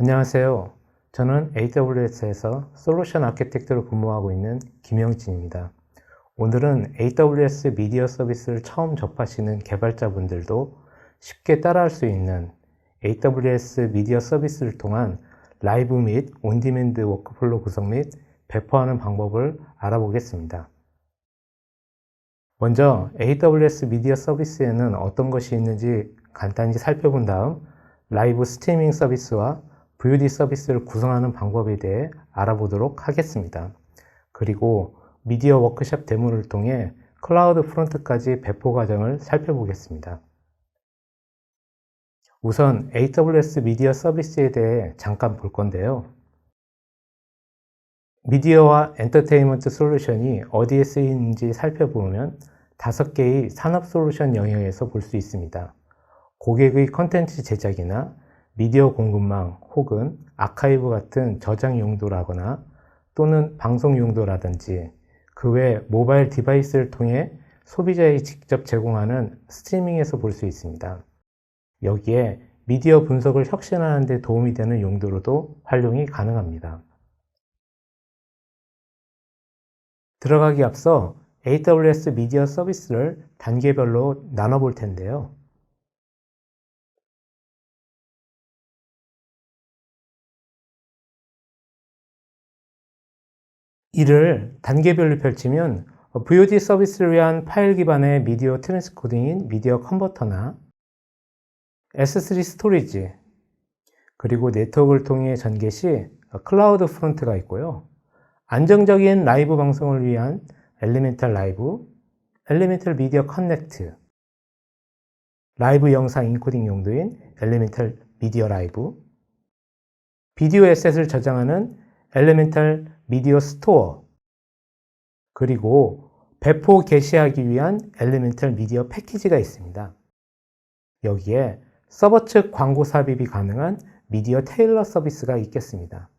안녕하세요. 저는 AWS에서 솔루션 아키텍트로 근무하고 있는 김영진입니다. 오늘은 AWS 미디어 서비스를 처음 접하시는 개발자분들도 쉽게 따라할 수 있는 AWS 미디어 서비스를 통한 라이브 및 온디맨드 워크플로 구성 및 배포하는 방법을 알아보겠습니다. 먼저 AWS 미디어 서비스에는 어떤 것이 있는지 간단히 살펴본 다음 라이브 스트리밍 서비스와 VOD 서비스를 구성하는 방법에 대해 알아보도록 하겠습니다. 그리고 미디어 워크샵 데모를 통해 클라우드 프론트까지 배포 과정을 살펴보겠습니다. 우선 AWS 미디어 서비스에 대해 잠깐 볼 건데요. 미디어와 엔터테인먼트 솔루션이 어디에 쓰이는지 살펴보면 다섯 개의 산업 솔루션 영역에서 볼 수 있습니다. 고객의 컨텐츠 제작이나 미디어 공급망 혹은 아카이브 같은 저장 용도라거나 또는 방송 용도라든지 그 외 모바일 디바이스를 통해 소비자에 직접 제공하는 스트리밍에서 볼 수 있습니다. 여기에 미디어 분석을 혁신하는 데 도움이 되는 용도로도 활용이 가능합니다. 들어가기 앞서 AWS 미디어 서비스를 단계별로 나눠볼 텐데요. 이를 단계별로 펼치면 VOD 서비스를 위한 파일 기반의 미디어 트랜스코딩인 미디어 컨버터나 S3 스토리지 그리고 네트워크를 통해 전개 시 클라우드 프론트가 있고요. 안정적인 라이브 방송을 위한 엘리멘탈 라이브, 엘리멘탈 미디어 커넥트, 라이브 영상 인코딩 용도인 엘리멘탈 미디어 라이브, 비디오 에셋을 저장하는 엘리멘탈 미디어 스토어, 그리고 배포 게시하기 위한 엘리멘탈 미디어 패키지가 있습니다. 여기에 서버 측 광고 삽입이 가능한 미디어 테일러 서비스가 있겠습니다.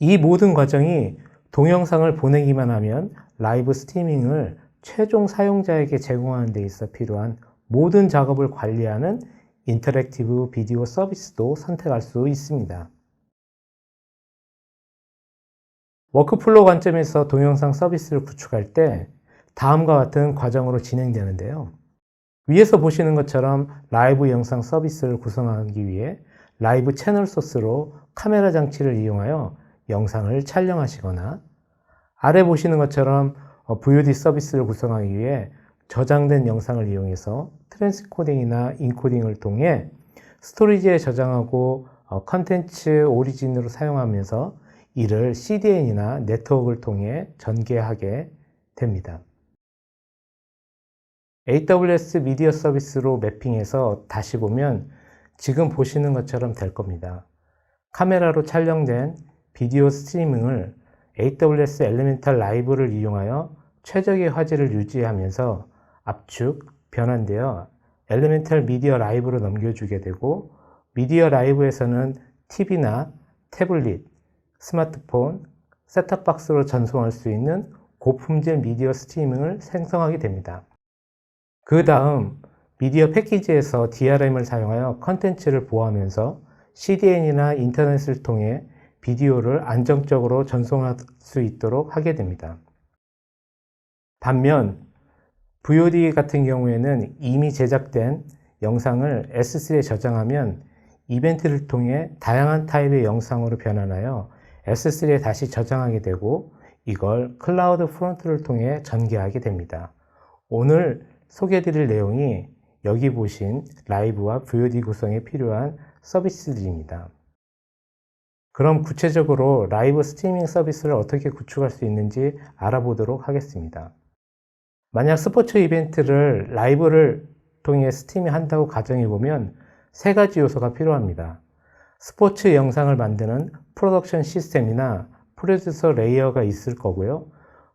이 모든 과정이 동영상을 보내기만 하면 라이브 스트리밍을 최종 사용자에게 제공하는 데 있어 필요한 모든 작업을 관리하는 인터랙티브 비디오 서비스도 선택할 수 있습니다. 워크플로우 관점에서 동영상 서비스를 구축할 때 다음과 같은 과정으로 진행되는데요. 위에서 보시는 것처럼 라이브 영상 서비스를 구성하기 위해 라이브 채널 소스로 카메라 장치를 이용하여 영상을 촬영하시거나 아래 보시는 것처럼 VOD 서비스를 구성하기 위해 저장된 영상을 이용해서 트랜스코딩이나 인코딩을 통해 스토리지에 저장하고 컨텐츠 오리진으로 사용하면서 이를 CDN이나 네트워크를 통해 전개하게 됩니다. AWS 미디어 서비스로 매핑해서 다시 보면 지금 보시는 것처럼 될 겁니다. 카메라로 촬영된 비디오 스트리밍을 AWS 엘리멘탈 라이브를 이용하여 최적의 화질을 유지하면서 압축, 변환되어 엘리멘탈 미디어 라이브로 넘겨주게 되고 미디어 라이브에서는 TV나 태블릿, 스마트폰, 셋탑박스로 전송할 수 있는 고품질 미디어 스트리밍을 생성하게 됩니다. 그 다음 미디어 패키지에서 DRM을 사용하여 컨텐츠를 보호하면서 CDN이나 인터넷을 통해 비디오를 안정적으로 전송할 수 있도록 하게 됩니다. 반면 VOD 같은 경우에는 이미 제작된 영상을 S3에 저장하면 이벤트를 통해 다양한 타입의 영상으로 변환하여 S3에 다시 저장하게 되고 이걸 클라우드 프론트를 통해 전개하게 됩니다. 오늘 소개해드릴 내용이 여기 보신 라이브와 VOD 구성에 필요한 서비스들입니다. 그럼 구체적으로 라이브 스트리밍 서비스를 어떻게 구축할 수 있는지 알아보도록 하겠습니다. 만약 스포츠 이벤트를 라이브를 통해 스트리밍 한다고 가정해 보면 세 가지 요소가 필요합니다. 스포츠 영상을 만드는 프로덕션 시스템이나 프로듀서 레이어가 있을 거고요.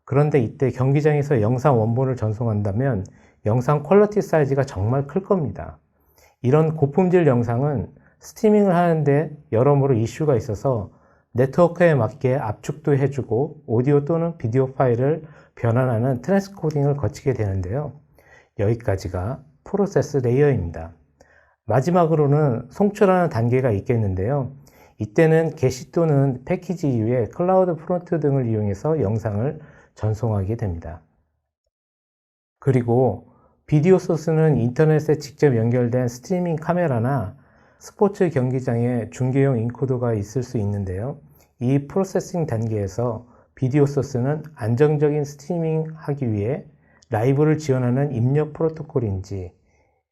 그런데 이때 경기장에서 영상 원본을 전송한다면 영상 퀄러티 사이즈가 정말 클 겁니다. 이런 고품질 영상은 스트리밍을 하는데 여러모로 이슈가 있어서 네트워크에 맞게 압축도 해주고 오디오 또는 비디오 파일을 변환하는 트랜스코딩을 거치게 되는데요. 여기까지가 프로세스 레이어입니다. 마지막으로는 송출하는 단계가 있겠는데요. 이때는 게시 또는 패키지 이후에 클라우드 프론트 등을 이용해서 영상을 전송하게 됩니다. 그리고 비디오 소스는 인터넷에 직접 연결된 스트리밍 카메라나 스포츠 경기장에 중계용 인코더가 있을 수 있는데요. 이 프로세싱 단계에서 비디오 소스는 안정적인 스트리밍 하기 위해 라이브를 지원하는 입력 프로토콜인지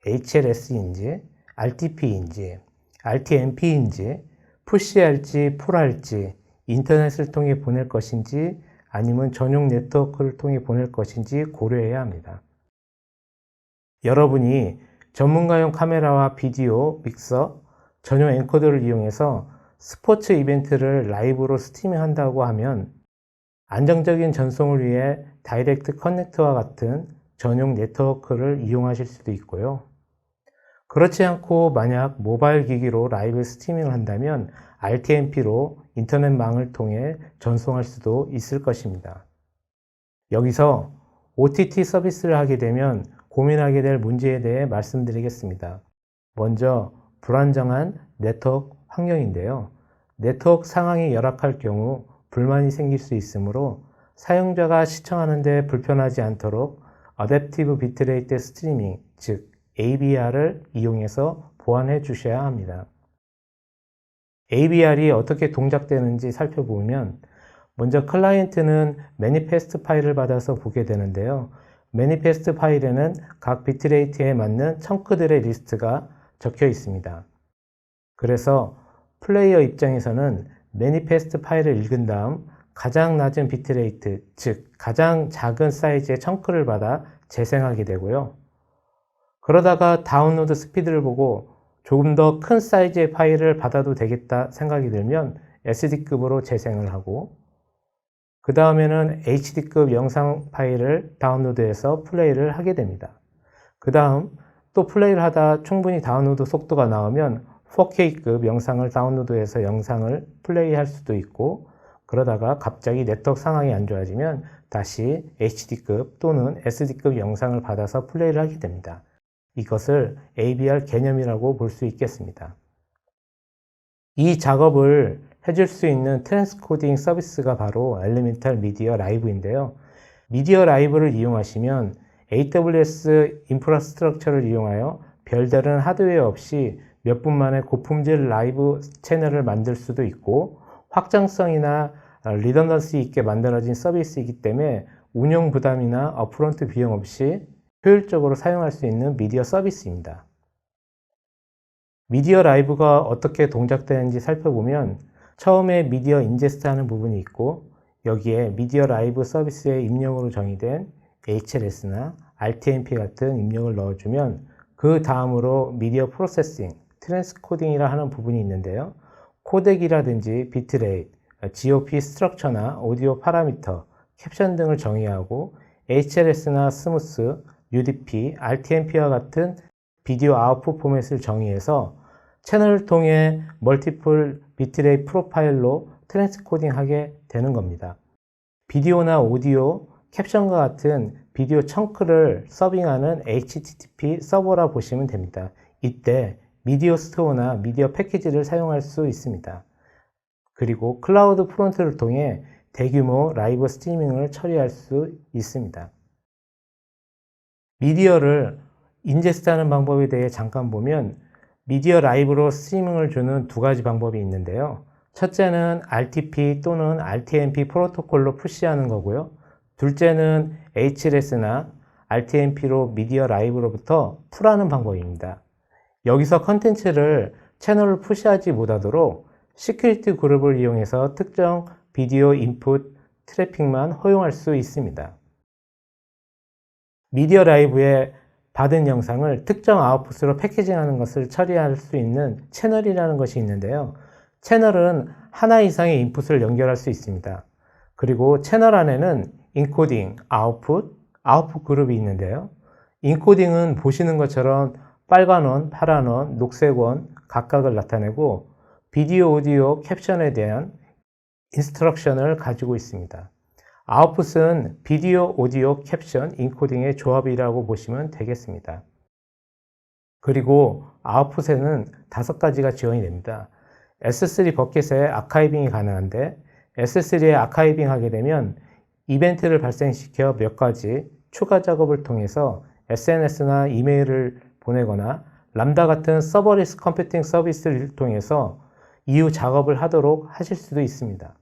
HLS인지 RTP인지 RTMP인지 푸시할지 폴할지 인터넷을 통해 보낼 것인지 아니면 전용 네트워크를 통해 보낼 것인지 고려해야 합니다. 여러분이 전문가용 카메라와 비디오, 믹서, 전용 엔코더를 이용해서 스포츠 이벤트를 라이브로 스트리밍 한다고 하면 안정적인 전송을 위해 다이렉트 커넥터와 같은 전용 네트워크를 이용하실 수도 있고요. 그렇지 않고 만약 모바일 기기로 라이브 스트리밍을 한다면 RTMP로 인터넷망을 통해 전송할 수도 있을 것입니다. 여기서 OTT 서비스를 하게 되면 고민하게 될 문제에 대해 말씀드리겠습니다. 먼저 불안정한 네트워크 환경인데요. 네트워크 상황이 열악할 경우 불만이 생길 수 있으므로 사용자가 시청하는데 불편하지 않도록 어댑티브 비트레이트 스트리밍, 즉 ABR을 이용해서 보완해 주셔야 합니다. ABR이 어떻게 동작되는지 살펴보면 먼저 클라이언트는 매니페스트 파일을 받아서 보게 되는데요. 매니페스트 파일에는 각 비트레이트에 맞는 청크들의 리스트가 적혀 있습니다. 그래서 플레이어 입장에서는 매니페스트 파일을 읽은 다음 가장 낮은 비트레이트, 즉 가장 작은 사이즈의 청크를 받아 재생하게 되고요. 그러다가 다운로드 스피드를 보고 조금 더 큰 사이즈의 파일을 받아도 되겠다 생각이 들면 SD급으로 재생을 하고 그 다음에는 HD급 영상 파일을 다운로드해서 플레이를 하게 됩니다. 그 다음 또 플레이를 하다 충분히 다운로드 속도가 나오면 4K급 영상을 다운로드해서 영상을 플레이할 수도 있고 그러다가 갑자기 네트워크 상황이 안 좋아지면 다시 HD급 또는 SD급 영상을 받아서 플레이를 하게 됩니다. 이것을 ABR 개념이라고 볼 수 있겠습니다. 이 작업을 해줄 수 있는 트랜스코딩 서비스가 바로 엘리멘탈 미디어 라이브인데요. 미디어 라이브를 이용하시면 AWS 인프라스트럭처를 이용하여 별다른 하드웨어 없이 몇 분 만에 고품질 라이브 채널을 만들 수도 있고 확장성이나 리던던시 있게 만들어진 서비스이기 때문에 운영 부담이나 어프런트 비용 없이 효율적으로 사용할 수 있는 미디어 서비스입니다. 미디어 라이브가 어떻게 동작되는지 살펴보면 처음에 미디어 인제스트 하는 부분이 있고 여기에 미디어 라이브 서비스의 입력으로 정의된 HLS나 RTMP 같은 입력을 넣어주면 그 다음으로 미디어 프로세싱, 트랜스코딩이라 하는 부분이 있는데요. 코덱이라든지 비트레이트, GOP 스트럭처나 오디오 파라미터, 캡션 등을 정의하고 HLS나 스무스, UDP, RTMP와 같은 비디오 아웃풋 포맷을 정의해서 채널을 통해 멀티플 비트레이 프로파일로 트랜스코딩하게 되는 겁니다. 비디오나 오디오, 캡션과 같은 비디오 청크를 서빙하는 HTTP 서버라 보시면 됩니다. 이때 미디어 스토어나 미디어 패키지를 사용할 수 있습니다. 그리고 클라우드 프론트를 통해 대규모 라이브 스트리밍을 처리할 수 있습니다. 미디어를 인제스트하는 방법에 대해 잠깐 보면 미디어 라이브로 스트리밍을 주는 두 가지 방법이 있는데요. 첫째는 RTP 또는 RTMP 프로토콜로 푸시하는 거고요. 둘째는 HLS나 RTMP로 미디어 라이브로부터 풀하는 방법입니다. 여기서 컨텐츠를 채널을 푸시하지 못하도록 시큐리티 그룹을 이용해서 특정 비디오 인풋 트래픽만 허용할 수 있습니다. 미디어 라이브에 받은 영상을 특정 아웃풋으로 패키징하는 것을 처리할 수 있는 채널이라는 것이 있는데요. 채널은 하나 이상의 인풋을 연결할 수 있습니다. 그리고 채널 안에는 인코딩, 아웃풋, 아웃풋 그룹이 있는데요. 인코딩은 보시는 것처럼 빨간 원, 파란 원, 녹색 원 각각을 나타내고 비디오, 오디오, 캡션에 대한 인스트럭션을 가지고 있습니다. 아웃풋은 비디오, 오디오, 캡션, 인코딩의 조합이라고 보시면 되겠습니다. 그리고 아웃풋에는 다섯 가지가 지원이 됩니다. S3 버킷에 아카이빙이 가능한데 S3에 아카이빙 하게 되면 이벤트를 발생시켜 몇 가지 추가 작업을 통해서 SNS나 이메일을 보내거나 람다 같은 서버리스 컴퓨팅 서비스를 통해서 이후 작업을 하도록 하실 수도 있습니다.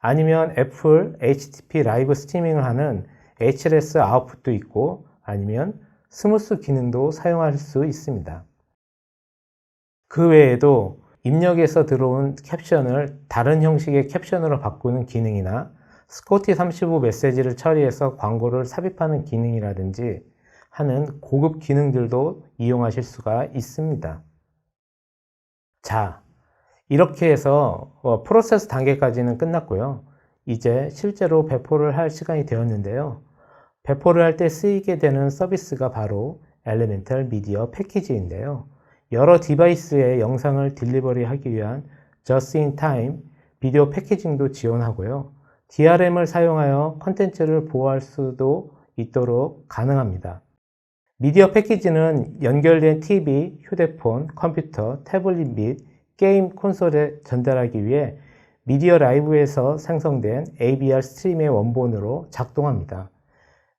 아니면 애플 HTTP 라이브 스트리밍을 하는 HLS 아웃풋도 있고 아니면 스무스 기능도 사용할 수 있습니다. 그 외에도 입력에서 들어온 캡션을 다른 형식의 캡션으로 바꾸는 기능이나 스코티 35 메시지를 처리해서 광고를 삽입하는 기능이라든지 하는 고급 기능들도 이용하실 수가 있습니다. 자, 이렇게 해서 어, 프로세스 단계까지는 끝났고요. 이제 실제로 배포를 할 시간이 되었는데요. 배포를 할 때 쓰이게 되는 서비스가 바로 엘리멘탈 미디어 패키지인데요. 여러 디바이스에 영상을 딜리버리 하기 위한 Just in Time 비디오 패키징도 지원하고요. DRM을 사용하여 컨텐츠를 보호할 수도 있도록 가능합니다. 미디어 패키지는 연결된 TV, 휴대폰, 컴퓨터, 태블릿 및 게임 콘솔에 전달하기 위해 미디어 라이브에서 생성된 ABR 스트림의 원본으로 작동합니다.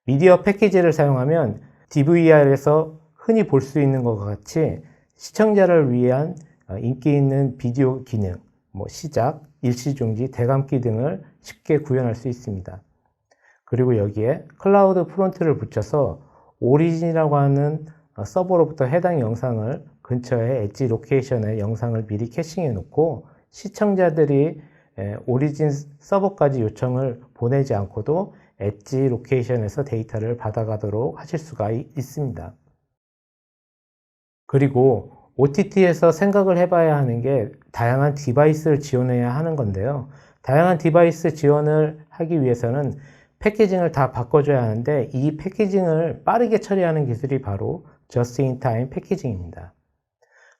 미디어 패키지를 사용하면 DVR에서 흔히 볼 수 있는 것과 같이 시청자를 위한 어, 인기 있는 비디오 기능, 뭐 시작, 일시중지, 대감기 등을 쉽게 구현할 수 있습니다. 그리고 여기에 클라우드 프론트를 붙여서 오리진이라고 하는 어, 서버로부터 해당 영상을 근처의 엣지 로케이션에 영상을 미리 캐싱해 놓고 시청자들이 오리진 서버까지 요청을 보내지 않고도 엣지 로케이션에서 데이터를 받아가도록 하실 수가 있습니다. 그리고 OTT에서 생각을 해봐야 하는 게 다양한 디바이스를 지원해야 하는 건데요. 다양한 디바이스 지원을 하기 위해서는 패키징을 다 바꿔줘야 하는데 이 패키징을 빠르게 처리하는 기술이 바로 Time 패키징입니다.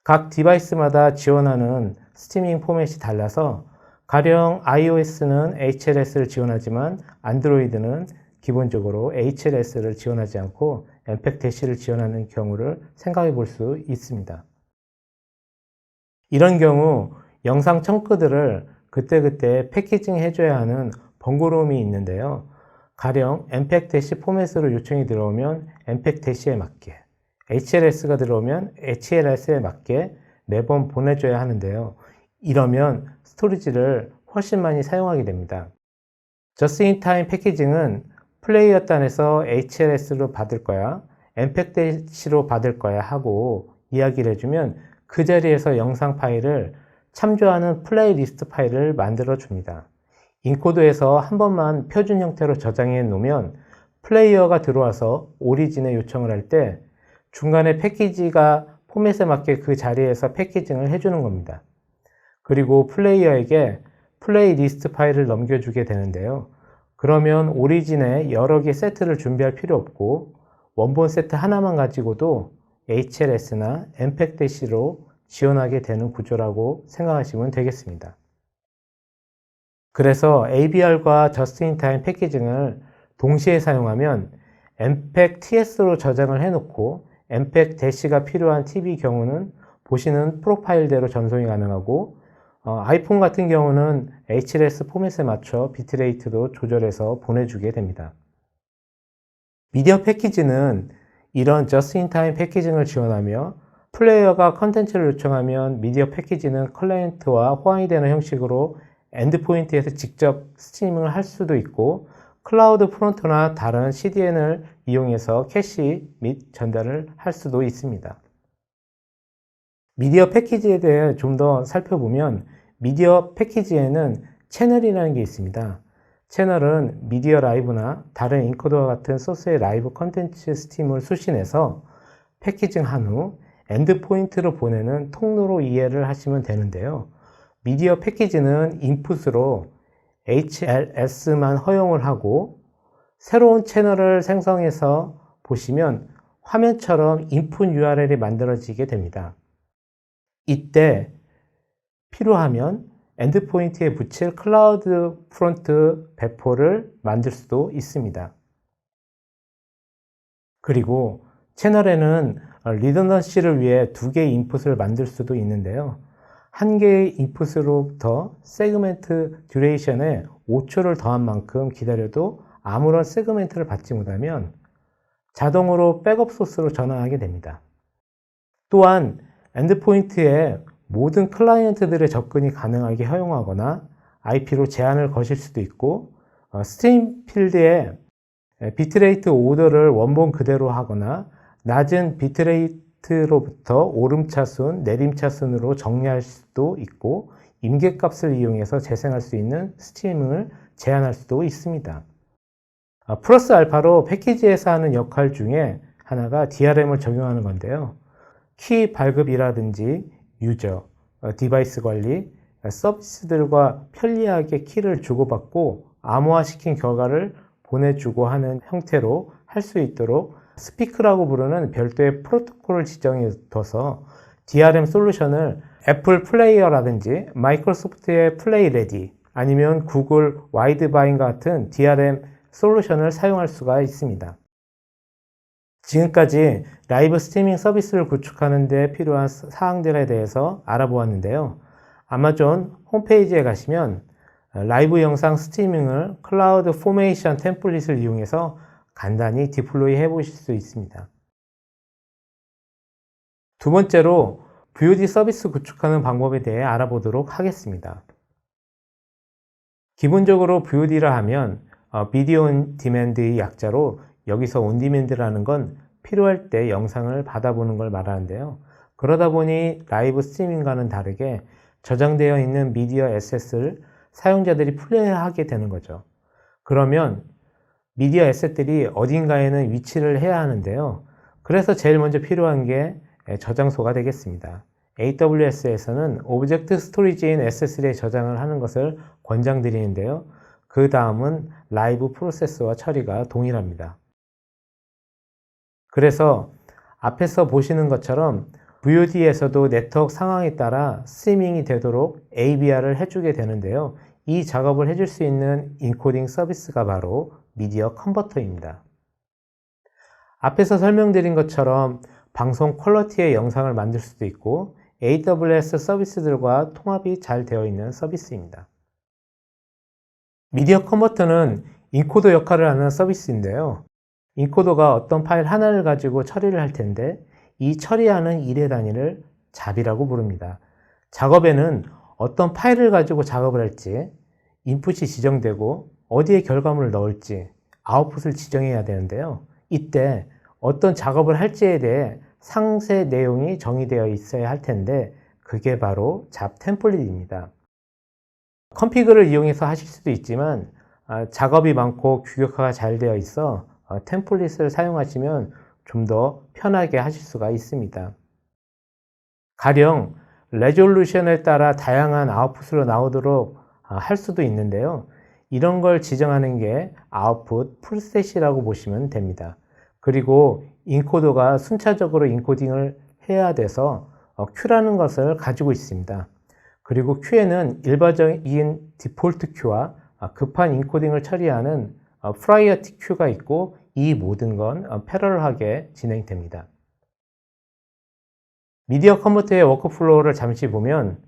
각 디바이스마다 지원하는 스트리밍 포맷이 달라서 가령 iOS는 HLS를 지원하지만 안드로이드는 기본적으로 HLS를 지원하지 않고 MPEG 대시를 지원하는 경우를 생각해 볼 수 있습니다. 이런 경우 영상 청크들을 그때그때 패키징 해줘야 하는 번거로움이 있는데요. 가령 MPEG 대시 포맷으로 요청이 들어오면 MPEG 대시에 맞게, HLS가 들어오면 HLS에 맞게 매번 보내줘야 하는데요. 이러면 스토리지를 훨씬 많이 사용하게 됩니다. 저스인타임 패키징은 플레이어 단에서 HLS로 받을 거야, MPEG 대시로 받을 거야 하고 이야기를 해주면 그 자리에서 영상 파일을 참조하는 플레이리스트 파일을 만들어 줍니다. 인코드에서 한 번만 표준 형태로 저장해 놓으면 플레이어가 들어와서 오리진에 요청을 할 때 중간에 패키지가 포맷에 맞게 그 자리에서 패키징을 해주는 겁니다. 그리고 플레이어에게 플레이 리스트 파일을 넘겨주게 되는데요. 그러면 오리진에 여러 개 세트를 준비할 필요 없고 원본 세트 하나만 가지고도 HLS나 MPEG-D로 지원하게 되는 구조라고 생각하시면 되겠습니다. 그래서 ABR과 Just-in-Time 패키징을 동시에 사용하면 MPEG-TS로 저장을 해놓고 MPEG-가 필요한 TV 경우는 보시는 프로파일대로 전송이 가능하고 어, 아이폰 같은 경우는 HLS 포맷에 맞춰 비트레이트도 조절해서 보내주게 됩니다. 미디어 패키지는 이런 just-in-time 패키징을 지원하며 플레이어가 컨텐츠를 요청하면 미디어 패키지는 클라이언트와 호환이 되는 형식으로 엔드포인트에서 직접 스트리밍을 할 수도 있고 클라우드 프론트나 다른 CDN을 이용해서 캐시 및 전달을 할 수도 있습니다. 미디어 패키지에 대해 좀 더 살펴보면 미디어 패키지에는 채널이라는 게 있습니다. 채널은 미디어 라이브나 다른 인코더와 같은 소스의 라이브 컨텐츠 스팀을 수신해서 패키징한 후 엔드포인트로 보내는 통로로 이해를 하시면 되는데요. 미디어 패키지는 인풋으로 HLS만 허용을 하고 새로운 채널을 생성해서 보시면 화면처럼 인풋 URL이 만들어지게 됩니다. 이때 필요하면 엔드포인트에 붙일 클라우드 프론트 배포를 만들 수도 있습니다. 그리고 채널에는 리더넌시를 위해 두 개의 인풋을 만들 수도 있는데요. 한 개의 인풋으로부터 세그멘트 듀레이션에 5초를 더한 만큼 기다려도 아무런 세그멘트를 받지 못하면 자동으로 백업 소스로 전환하게 됩니다. 또한 엔드포인트에 모든 클라이언트들의 접근이 가능하게 허용하거나 IP로 제한을 거실 수도 있고 어, 스트림 필드에 비트레이트 오더를 원본 그대로 하거나 낮은 비트레이트 로부터 오름차순, 내림차순으로 정리할 수도 있고 임계값을 이용해서 재생할 수 있는 스트리밍을 제한할 수도 있습니다. 아, 플러스 알파로 패키지에서 하는 역할 중에 하나가 DRM을 적용하는 건데요. 키 발급이라든지 유저, 어, 디바이스 관리, 어, 서비스들과 편리하게 키를 주고받고 암호화시킨 결과를 보내주고 하는 형태로 할 수 있도록 스피크라고 부르는 별도의 프로토콜을 지정해 둬서 DRM 솔루션을 애플 플레이어라든지 마이크로소프트의 플레이 레디 아니면 구글 와이드바인 같은 DRM 솔루션을 사용할 수가 있습니다. 지금까지 라이브 스트리밍 서비스를 구축하는 데 필요한 사항들에 대해서 알아보았는데요. 아마존 홈페이지에 가시면 라이브 영상 스트리밍을 클라우드 포메이션 템플릿을 이용해서 간단히 디플로이 해 보실 수 있습니다. 두 번째로 VOD 서비스 구축하는 방법에 대해 알아보도록 하겠습니다. 기본적으로 VOD라 하면 비디오 온 디맨드의 약자로 여기서 온 디맨드라는 건 필요할 때 영상을 받아보는 걸 말하는데요. 그러다 보니 라이브 스트리밍과는 다르게 저장되어 있는 미디어 에셋을 사용자들이 플레이하게 되는 거죠. 그러면 미디어 에셋들이 어딘가에는 위치를 해야 하는데요. 그래서 제일 먼저 필요한 게 저장소가 되겠습니다. AWS에서는 오브젝트 스토리지인 S3에 저장을 하는 것을 권장드리는데요. 그 다음은 라이브 프로세스와 처리가 동일합니다. 그래서 앞에서 보시는 것처럼 VOD에서도 네트워크 상황에 따라 스트리밍이 되도록 ABR을 해주게 되는데요. 이 작업을 해줄 수 있는 인코딩 서비스가 바로 미디어 컨버터입니다. 앞에서 설명드린 것처럼 방송 퀄러티의 영상을 만들 수도 있고 AWS 서비스들과 통합이 잘 되어 있는 서비스입니다. 미디어 컨버터는 인코더 역할을 하는 서비스인데요. 인코더가 어떤 파일 하나를 가지고 처리를 할 텐데 이 처리하는 일의 단위를 잡이라고 부릅니다. 작업에는 어떤 파일을 가지고 작업을 할지 인풋이 지정되고 어디에 결과물을 넣을지 아웃풋을 지정해야 되는데요. 이때 어떤 작업을 할지에 대해 상세 내용이 정의되어 있어야 할 텐데 그게 바로 잡 템플릿입니다. 컴피그를 이용해서 하실 수도 있지만 아, 작업이 많고 규격화가 잘 되어 있어 어, 템플릿을 사용하시면 좀 더 편하게 하실 수가 있습니다. 가령 레졸루션에 따라 다양한 아웃풋으로 나오도록 아, 할 수도 있는데요. 이런 걸 지정하는 게 아웃풋 풀셋이라고 보시면 됩니다. 그리고 인코더가 순차적으로 인코딩을 해야 돼서 어, Q라는 것을 가지고 있습니다. 그리고 Q에는 일반적인 디폴트 Q와 아, 급한 인코딩을 처리하는 프라이어티 어, Q가 있고 이 모든 건 패러럴하게 진행됩니다. 미디어 컨버터의 워크플로우를 잠시 보면 어,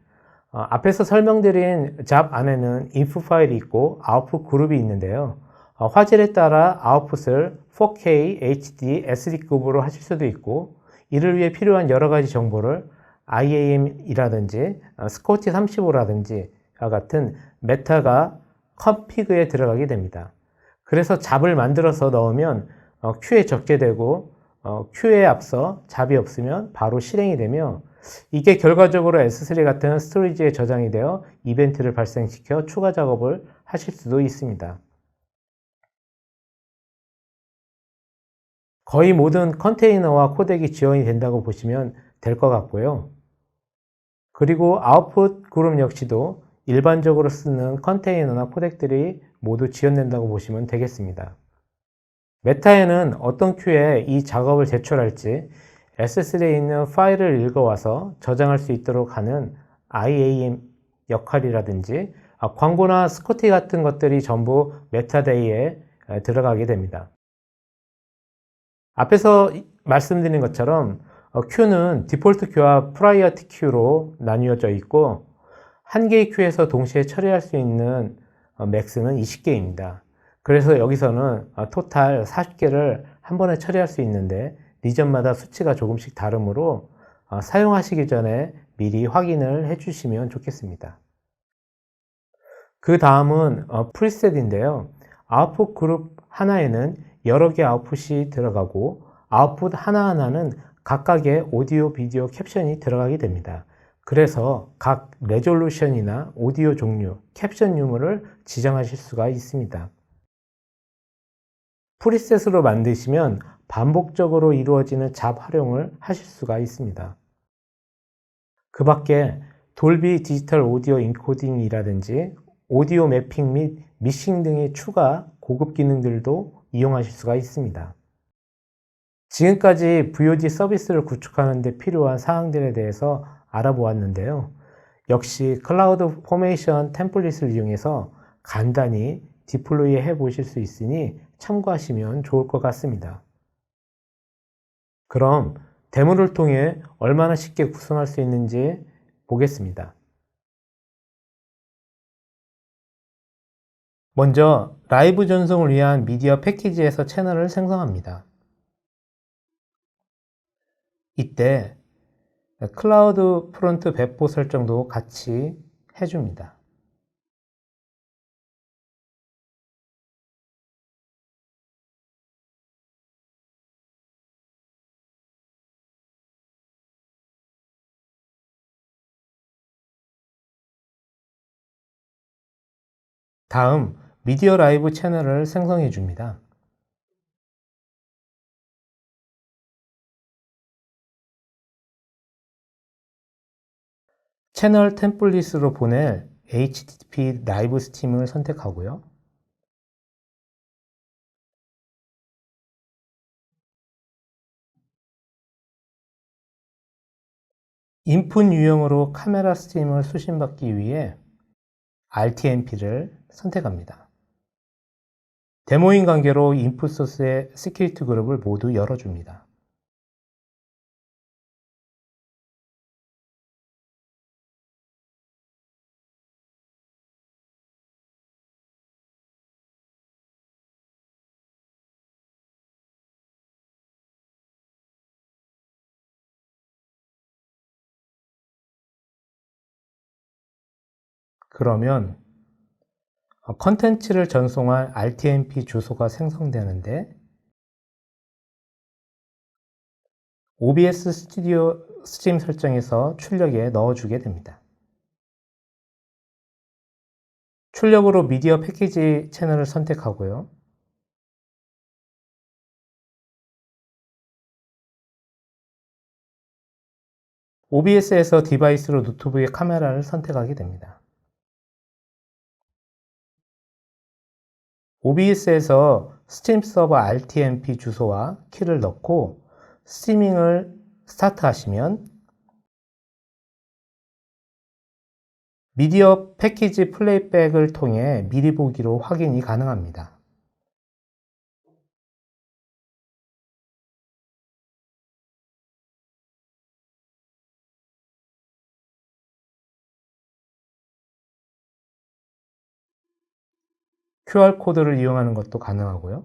앞에서 설명드린 잡 안에는 input 파일이 있고 output 그룹이 있는데요. 어, 화질에 따라 아웃풋을 4K, HD, SD급으로 하실 수도 있고 이를 위해 필요한 여러 가지 정보를 IAM이라든지 스코티 35라든지 같은 메타가 컴피그에 들어가게 됩니다. 그래서 잡을 만들어서 넣으면 어, Q에 적재되고 어, Q에 앞서 잡이 없으면 바로 실행이 되며 이게 결과적으로 S3 같은 스토리지에 저장이 되어 이벤트를 발생시켜 추가 작업을 하실 수도 있습니다. 거의 모든 컨테이너와 코덱이 지원이 된다고 보시면 될 것 같고요. 그리고 아웃풋 그룹 역시도 일반적으로 쓰는 컨테이너나 코덱들이 모두 지원된다고 보시면 되겠습니다. 메타에는 어떤 큐에 이 작업을 제출할지 S3에 있는 파일을 읽어와서 저장할 수 있도록 하는 IAM 역할이라든지 아, 광고나 스코티 같은 것들이 전부 메타데이에 에, 들어가게 됩니다. 앞에서 이- 말씀드린 것처럼 어, 큐는 디폴트 큐와 프라이어티 큐로 나뉘어져 있고 한 개의 큐에서 동시에 처리할 수 있는 어, 맥스는 20개입니다. 그래서 여기서는 어, 토탈 40개를 한 번에 처리할 수 있는데 리전마다 수치가 조금씩 다르므로 어, 사용하시기 전에 미리 확인을 해주시면 좋겠습니다. 그 다음은 어, 프리셋인데요. 아웃풋 그룹 하나에는 여러 개 아웃풋이 들어가고 아웃풋 하나하나는 각각의 오디오, 비디오 캡션이 들어가게 됩니다. 그래서 각 레졸루션이나 오디오 종류, 캡션 유무를 지정하실 수가 있습니다. 프리셋으로 만드시면 반복적으로 이루어지는 잡 활용을 하실 수가 있습니다. 그 밖에 돌비 디지털 오디오 인코딩이라든지 오디오 매핑 및 미싱 등의 추가 고급 기능들도 이용하실 수가 있습니다. 지금까지 VOD 서비스를 구축하는 데 필요한 사항들에 대해서 알아보았는데요. 역시 클라우드 포메이션 템플릿을 이용해서 간단히 디플로이 해 보실 수 있으니 참고하시면 좋을 것 같습니다. 그럼 데모를 통해 얼마나 쉽게 구성할 수 있는지 보겠습니다. 먼저 라이브 전송을 위한 미디어 패키지에서 채널을 생성합니다. 이때 클라우드 프론트 배포 설정도 같이 해줍니다. 다음 미디어 라이브 채널을 생성해 줍니다. 채널 템플릿으로 보낼 HTTP 라이브 스팀을 선택하고요. 인풋 유형으로 카메라 스팀을 수신받기 위해 RTMP를 선택합니다. 데모인 관계로 인풋 소스의 시큐리티 그룹을 모두 열어줍니다. 그러면 어, 컨텐츠를 전송할 RTMP 주소가 생성되는데 OBS 스튜디오 스트림 설정에서 출력에 넣어주게 됩니다. 출력으로 미디어 패키지 채널을 선택하고요. OBS에서 디바이스로 노트북의 카메라를 선택하게 됩니다. OBS에서 스팀 서버 RTMP 주소와 키를 넣고 스트리밍을 스타트 하시면 미디어 패키지 플레이백을 통해 미리 보기로 확인이 가능합니다. QR코드를 이용하는 것도 가능하고요.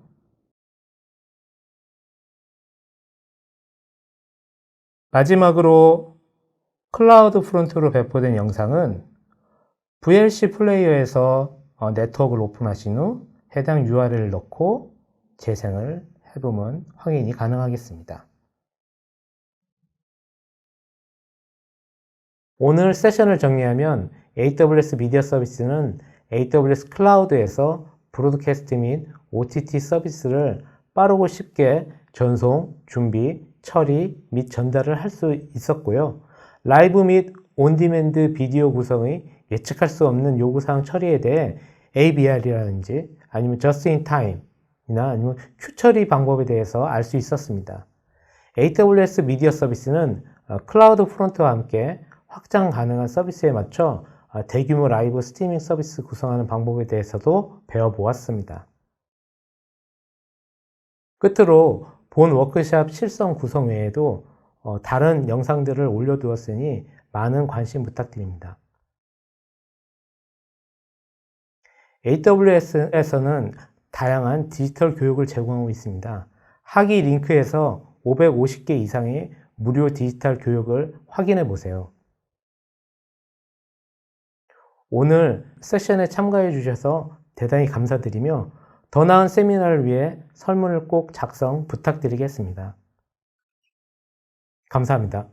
마지막으로 클라우드 프론트로 배포된 영상은 VLC 플레이어에서 어, 네트워크를 오픈하신 후 해당 URL을 넣고 재생을 해보면 확인이 가능하겠습니다. 오늘 세션을 정리하면 AWS 미디어 서비스는 AWS 클라우드에서 브로드캐스트 및 OTT 서비스를 빠르고 쉽게 전송, 준비, 처리 및 전달을 할 수 있었고요. 라이브 및 온디맨드 비디오 구성의 예측할 수 없는 요구사항 처리에 대해 ABR이라든지 아니면 Just in Time이나 아니면 Q 처리 방법에 대해서 알 수 있었습니다. AWS 미디어 서비스는 어, 클라우드 프론트와 함께 확장 가능한 서비스에 맞춰 아, 대규모 라이브 스트리밍 서비스 구성하는 방법에 대해서도 배워보았습니다. 끝으로 본 워크샵 실성 구성 외에도 어, 다른 영상들을 올려두었으니 많은 관심 부탁드립니다. AWS에서는 다양한 디지털 교육을 제공하고 있습니다. 하기 링크에서 550개 이상의 무료 디지털 교육을 확인해 보세요. 오늘 세션에 참가해 주셔서 대단히 감사드리며 더 나은 세미나를 위해 설문을 꼭 작성 부탁드리겠습니다. 감사합니다.